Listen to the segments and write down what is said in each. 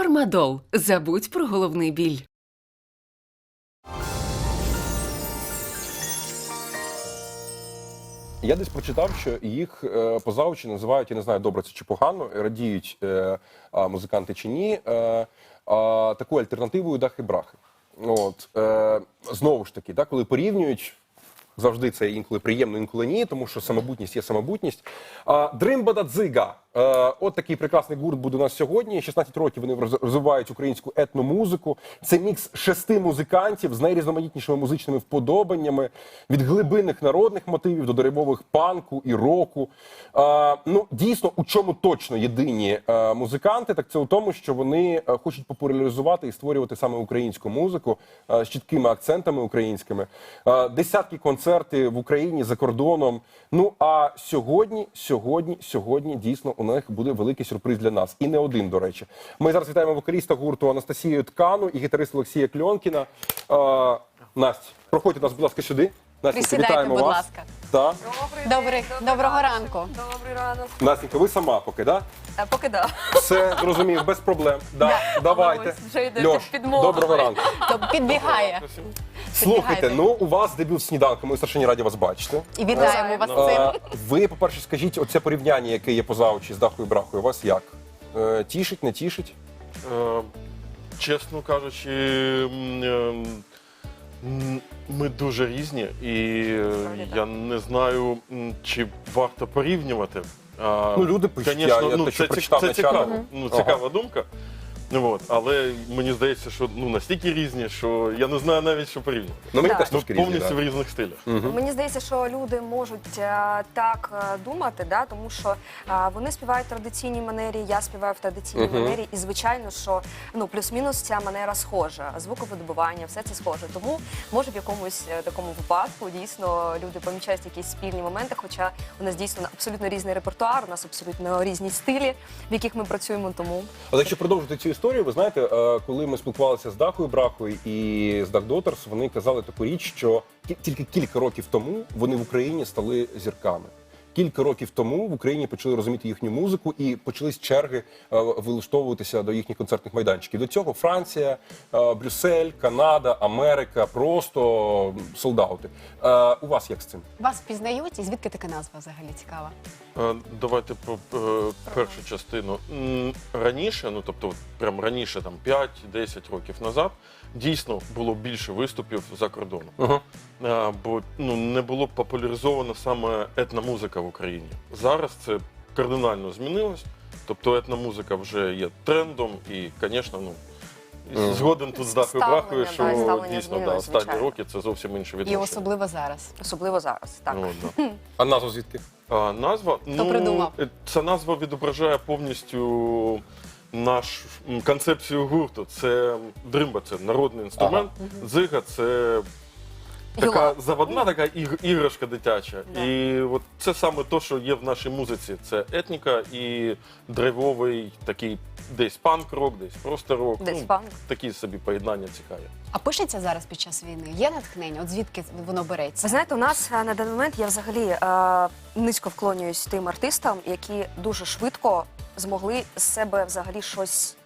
Фармадол. Забудь про головний біль. Я десь прочитав, що їх е, поза очі називають, я не знаю, добре це чи погано, радіють е, а, музиканти чи ні, е, а, такою альтернативою дахи брахи. От, е, знову ж таки, да, коли порівнюють, завжди це інколи приємно, інколи ні, тому що самобутність є самобутність. Дримбада Дзига. Е, от такий прекрасний гурт буде у нас сьогодні. 16 років вони роз- розвивають українську етномузику. Це мікс шести музикантів з найрізноманітнішими музичними вподобаннями від глибинних народних мотивів до деревових панку і року. Е, ну дійсно, у чому точно єдині е, музиканти, так це у тому, що вони хочуть популяризувати і створювати саме українську музику з чіткими акцентами українськими. Десятки концертів в Україні за кордоном. Ну а сьогодні, сьогодні, сьогодні дійсно у них буде великий сюрприз для нас. І не один, до речі. Ми зараз вітаємо вокаліста гурту Анастасію Ткану і гітариста Олексія Кльонкіна. Е, Настя, проходьте нас, будь ласка, сюди. Настя, Присідайте, вітаємо будь вас. ласка. Так. Добрий- доброго ранку. Добрий ранок. Настенька, ви сама поки, да? Е, Поки да. Все зрозумів, без проблем. Да, давайте. ось вже йде Льош, підмова. доброго ранку. То підбігає. Слухайте, ну у вас дебют сніданку. Ми страшенно раді вас бачити. І вітаємо вас цим. Е, Ви, по-перше, скажіть, оце порівняння, яке є поза очі з дахою брахою, вас як? Е, Тішить, не тішить? Е, Чесно кажучи, м, е, м, ми дуже різні, і е, я не знаю, м, чи варто порівнювати. А, Ну, люди пишуть, я- я ну, те, що це, прочитав це, на цікаво, чатах. ну, Ага. цікава думка. Ну, от, але мені здається, що ну, настільки різні, що я не знаю навіть, що порівнювати. Ну, мені Так. теж Ну, трошки різні. повністю да. в різних стилях. Мені здається, що люди можуть е, так е, думати, да, тому що е, вони співають в традиційній манері, я співаю в традиційній манері, і звичайно, що ну плюс-мінус ця манера схожа, звуковидобування, все це схоже. Тому може в якомусь е, такому випадку дійсно люди помічають якісь спільні моменти. Хоча у нас дійсно абсолютно різний репертуар, у нас абсолютно різні стилі, в яких ми працюємо. Тому Але якщо продовжити цю історію, ви знаєте, е, коли ми спілкувалися з Дахою Брахою і з Дах Дотерс, вони казали таку річ, що ті- тільки кілька років тому вони в Україні стали зірками. Кілька років тому в Україні почали розуміти їхню музику і почались черги е, вилаштовуватися до їхніх концертних майданчиків. До цього Франція, е, Брюссель, Канада, Америка просто солдаути. Е, У вас як з цим? Вас впізнають, і звідки така назва взагалі цікава? Давайте по першу частину. Раніше, ну тобто, прям раніше, там 5-10 років назад, дійсно було більше виступів за кордоном. Е, Бо ну не було популяризовано саме етномузика в Україні. Зараз це кардинально змінилось. Тобто етномузика вже є трендом, і, звісно, ну. Згоден тут з Дахою Брахою, що ставлення дійсно да, останні звичайно. роки це зовсім інше І особливо зараз. особливо зараз. Так. Ну, да. А назву звідки? А, назва ну, придумав? е, ця назва відображає повністю наш концепцію гурту. Це дримба, це народний інструмент. Зига це така заводна, така іг- іграшка дитяча. Да. І от це саме те, що є в нашій музиці. Це етніка і драйвовий такий десь панк-рок, десь просто рок. Десь ну, панк. Такі собі поєднання цікаві. А пишеться зараз під час війни? Є натхнення? От звідки воно береться? Ви знаєте, у нас е, на даний момент я взагалі е, низько вклонююсь тим артистам, які дуже швидко змогли з себе взагалі щось,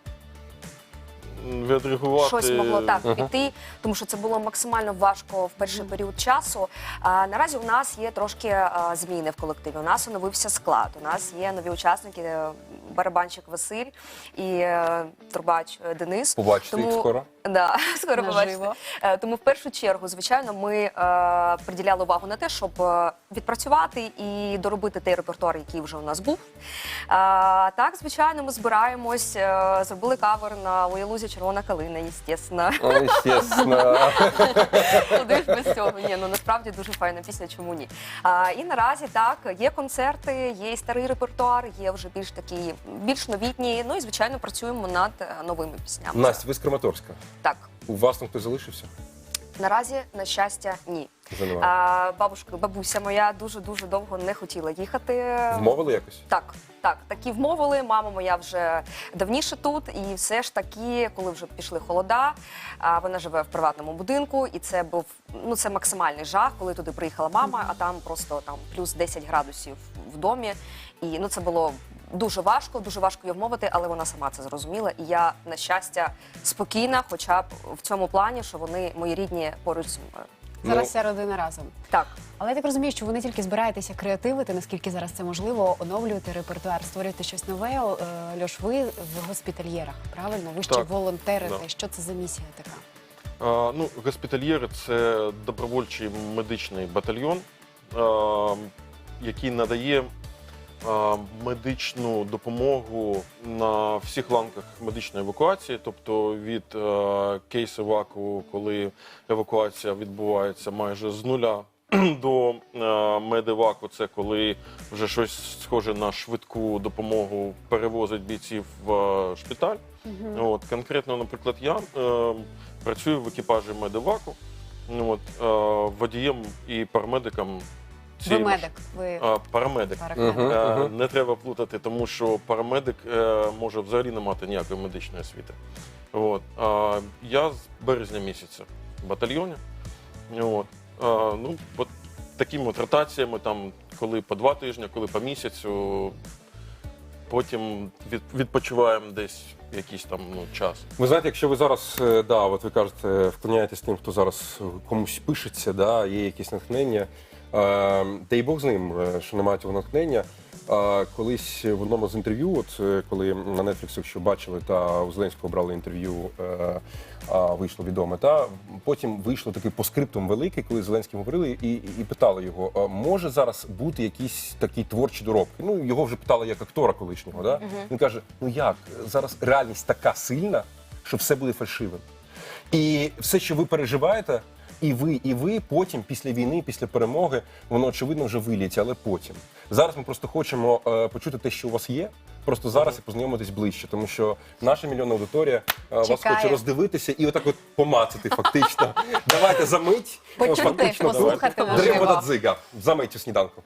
Відреагувати щось могло так Ага. піти, тому що це було максимально важко в перший період часу. А наразі у нас є трошки е, зміни в колективі. У нас оновився склад. У нас є нові учасники. е, Барабанщик Василь і е, трубач е, Денис. Побачите їх скоро? Да, скоро Наживо. побачите. Е, Тому в першу чергу, звичайно, ми е, приділяли увагу на те, щоб е, відпрацювати і доробити той репертуар, який вже у нас був. Е, так, звичайно, ми збираємось, е, зробили кавер на «У Ілузі червона калина, естественно. Естественно. Куди ж без цього? Ні, ну насправді дуже файна пісня, чому ні. А, і наразі так, є концерти, є і старий репертуар, є вже більш такі, більш новітні. Ну і звичайно працюємо над е, новими піснями. Настя, ви з Краматорська. Так, У вас там хтось залишився? Наразі, на щастя, ні. А, бабушка, бабуся моя дуже дуже довго не хотіла їхати. Вмовили якось? Так, так, такі вмовили. Мама моя вже давніше тут, і все ж таки, коли вже пішли холода, а вона живе в приватному будинку, і це був ну це максимальний жах, коли туди приїхала мама, а там просто там плюс 10 градусів в домі. І ну це було дуже важко, дуже важко її вмовити, але вона сама це зрозуміла. І я, на щастя, спокійна, хоча б в цьому плані, що вони мої рідні поруч зі мною. Зараз Ну, вся родина разом. Так. Але я так розумію, що ви не тільки збираєтеся креативити, наскільки зараз це можливо, оновлювати репертуар, створювати щось нове. Е, Льош, ви в госпітальєрах, правильно? Ви ще Так. волонтерите. Да. Що це за місія така? Ну, госпітальєри це добровольчий медичний батальйон, який надає медичну допомогу на всіх ланках медичної евакуації, тобто від е, кейсу ваку, коли евакуація відбувається майже з нуля. До е, медеваку це коли вже щось схоже на швидку допомогу перевозить бійців в е, шпиталь. От, конкретно, наприклад, я е, працюю в екіпажі медеваку, ну, от, е, водієм і парамедиком. Ви медик, ви парамедик. Мгм. Е, Не треба плутати, тому що парамедик е, може взагалі не мати ніякої медичної освіти. От. А я з березня місяця в батальйоні. От. А, ну, от такими от ротаціями, там, коли по два тижні, коли по місяцю. Потім від, відпочиваємо десь якийсь там ну, час. Ви знаєте, якщо ви зараз, е, да, от ви кажете, вклоняєтесь тим, хто зараз комусь пишеться, да, є якісь натхнення. Е, та й Бог з ним, е, що немає цього натхнення. Е, колись в одному з інтерв'ю, от коли на Netflix, якщо бачили, та у Зеленського брали інтерв'ю, а, вийшло відоме. Та потім вийшло такий по скриптум великий, коли з Зеленським говорили і, і питали його: а може зараз бути якісь такі творчі доробки? Ну його вже питали як актора колишнього. Да? Він каже: Ну як зараз реальність така сильна, що все буде фальшивим. І все, що ви переживаєте, і ви, і ви потім, після війни, після перемоги, воно очевидно вже виліться, але потім. Зараз ми просто хочемо е, почути те, що у вас є. Просто зараз і познайомитись ближче, тому що наша мільйонна аудиторія е, вас Чекає. хоче роздивитися і отак от помацати, фактично. Давайте за мить. Почути, фактично, послухати давайте. наживо. Дримо та дзига. За мить у сніданку.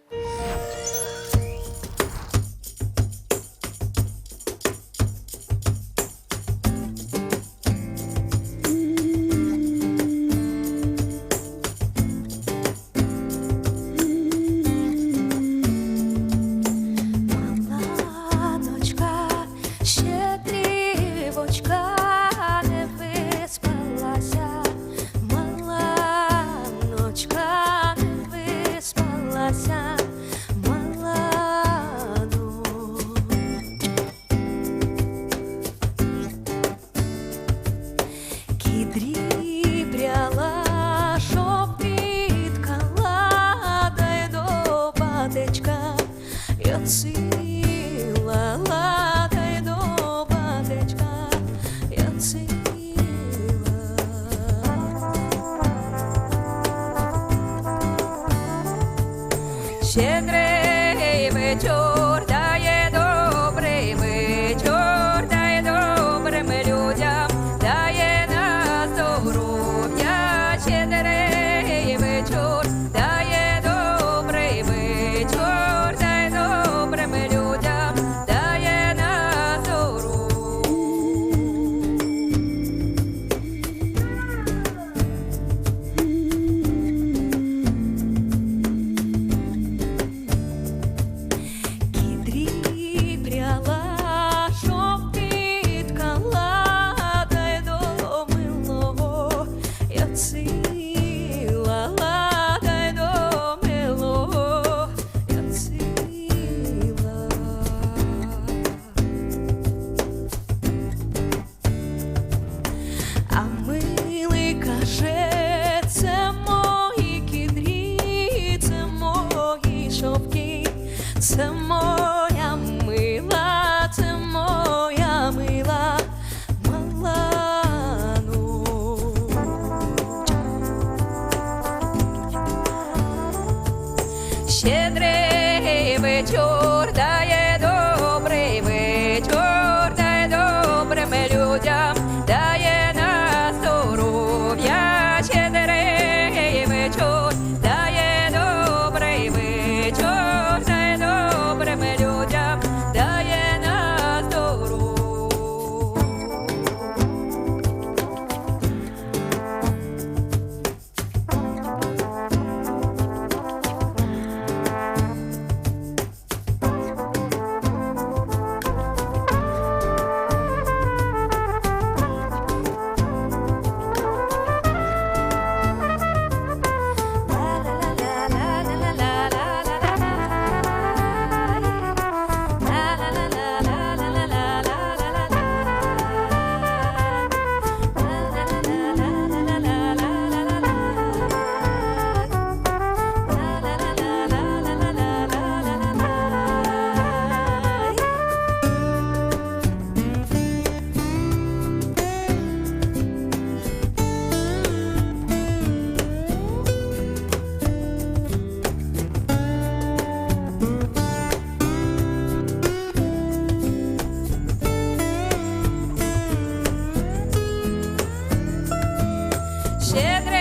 segredo.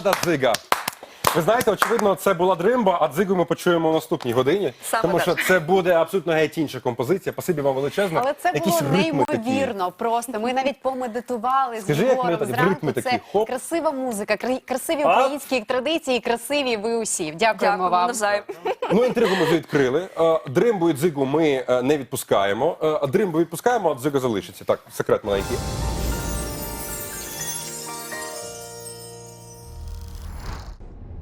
Дримба да дзига. Ви знаєте, очевидно, це була дримба, а дзигу ми почуємо в наступній годині. Саме тому так. що це буде абсолютно геть інша композиція. Спасибі вам величезне. Але це Якісь було ритми такі. неймовірно. Просто ми навіть помедитували з Скажи, як Єгором ми зранку. ритми Це такі, хоп. красива музика, кра- красиві А? українські традиції, красиві ви усі. Дякуємо Дякую вам. навзаєм. Ну, інтригу ми вже відкрили. Е, Дримбу і дзигу ми е, не відпускаємо. Е, Дримбу відпускаємо, а дзига залишиться. Так, секрет маленький.